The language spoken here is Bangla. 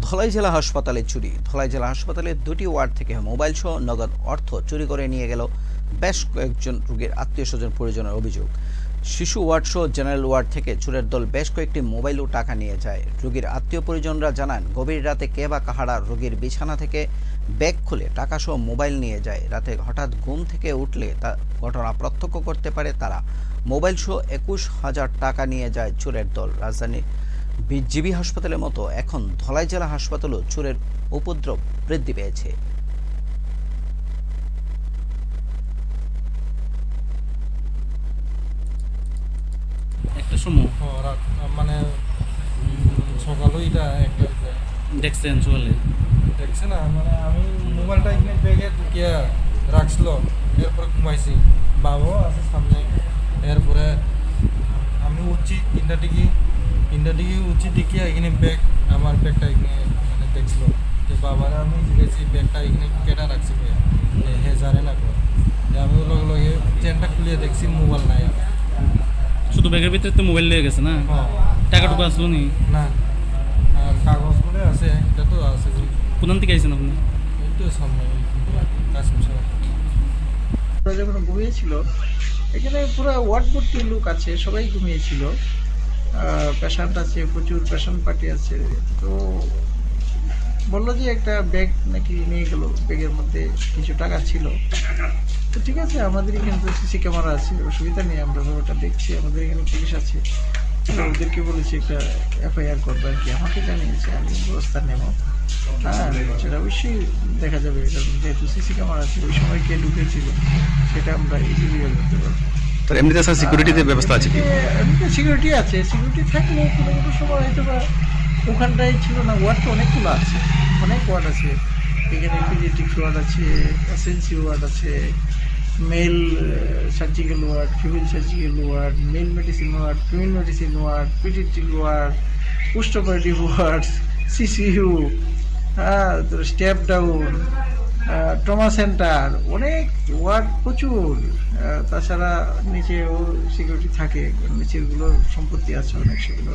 ধলাই জেলা হাসপাতালে চুরি। ধলাই জেলা হাসপাতালের দুটি ওয়ার্ড থেকে মোবাইল সহ নগদ অর্থ চুরি করে নিয়ে গেল বেশ কয়েকজন রোগীর আত্মীয় স্বজন পরিজনের অভিযোগ। শিশু ওয়ার্ড সহ জেনারেল ওয়ার্ড থেকে চোরের দল বেশ কয়েকটি মোবাইল ও টাকা নিয়ে যায়। রোগীর আত্মীয় পরিজনরা জানান, গভীর রাতে কে বা কাহারা রোগীর বিছানা থেকে ব্যাগ খুলে টাকা সহ মোবাইল নিয়ে যায়। রাতে হঠাৎ ঘুম থেকে উঠলে তা ঘটনা প্রত্যক্ষ করতে পারে তারা। মোবাইল সহ একুশ হাজার টাকা নিয়ে যায় চোরের দল। রাজধানীর জিবি হাসপাতালের মতো এখন ধলাই জেলা হাসপাতালও চোরের উপদ্রব বৃদ্ধি পেয়েছে। একটা সময়। মানে উম, এটা একটা দেখছেন চলে। দেখছে না মানে আমি মোবাইলটা এখানে ব্যাগে ঢুকিয়ে রাখছিল এরপরে ঘুমাইছি। বাবাও আছে সামনে এরপরে আমি উঠছি তিনটা দিকে দিকে উঠছি দেখি এখানে ব্যাগ আমার ব্যাগটা এখানে মানে দেখছিল যে বাবারা আমি জিজ্ঞেছি ব্যাগটা এখানে কেটা রাখছি হে জানে না কো যে আমি লগে লগে চেনটা খুলিয়ে দেখছি মোবাইল নাই। শুধু ব্যাগের ভিতরে তো মোবাইল লেগে গেছে না? হ্যাঁ। টাকাটুকু আসলো নি? না। আর কাগজগুলো আছে এটা তো আছে কোথান থেকে আইছেন আপনি? একটু সামনে কাশ্মীর ওরা যখন ঘুমিয়েছিল এখানে পুরো ওয়ার্ড ভর্তি লোক আছে সবাই ঘুমিয়েছিল পেশেন্ট আছে, প্রচুর পেশেন্ট পার্টি আছে। তো বলল যে একটা ব্যাগ নাকি নিয়ে গেল, ব্যাগের মধ্যে কিছু টাকা ছিল। তো ঠিক আছে, আমাদের এখানে তো সিসি ক্যামেরা আছে, অসুবিধা নেই, আমরা ওটা দেখছি, আমাদের এখানে পুলিশ আছে। ওদেরকে বলেছি একটা এফআইআর করবে আর কি, আমাকে জানিয়েছে, আমি ব্যবস্থা নেব। হ্যাঁ সেটা অবশ্যই দেখা যাবে যেহেতু সিসি ক্যামেরা আছে, ওই সময় কে ঢুকেছিল, সেটা আমরা ইজিলি বের করতে পারব। তো এমনিতে স্যার সিকিউরিটিতে ব্যবস্থা আছে কি? সিকিউরিটি আছে সিকিউরিটি থাকলে কোনো কোনো সময় হয়তো বা ওখানটায় ছিল না ওয়ার্ড তো অনেকগুলো আছে, অনেক ওয়ার্ড আছে। এখানে পিজিটিক্স ওয়ার্ড আছে এসএনসি ওয়ার্ড আছে male surgical ward female surgical ward male medicine ward female medicine ward paediatric ward post operative ward CCU হ্যাঁ স্টেপ ডাউন ট্রমা সেন্টার অনেক ওয়ার্ড প্রচুর। তাছাড়া নিচেও সিকিউরিটি থাকে নিচেরগুলো সম্পত্তি আছে অনেক সেগুলো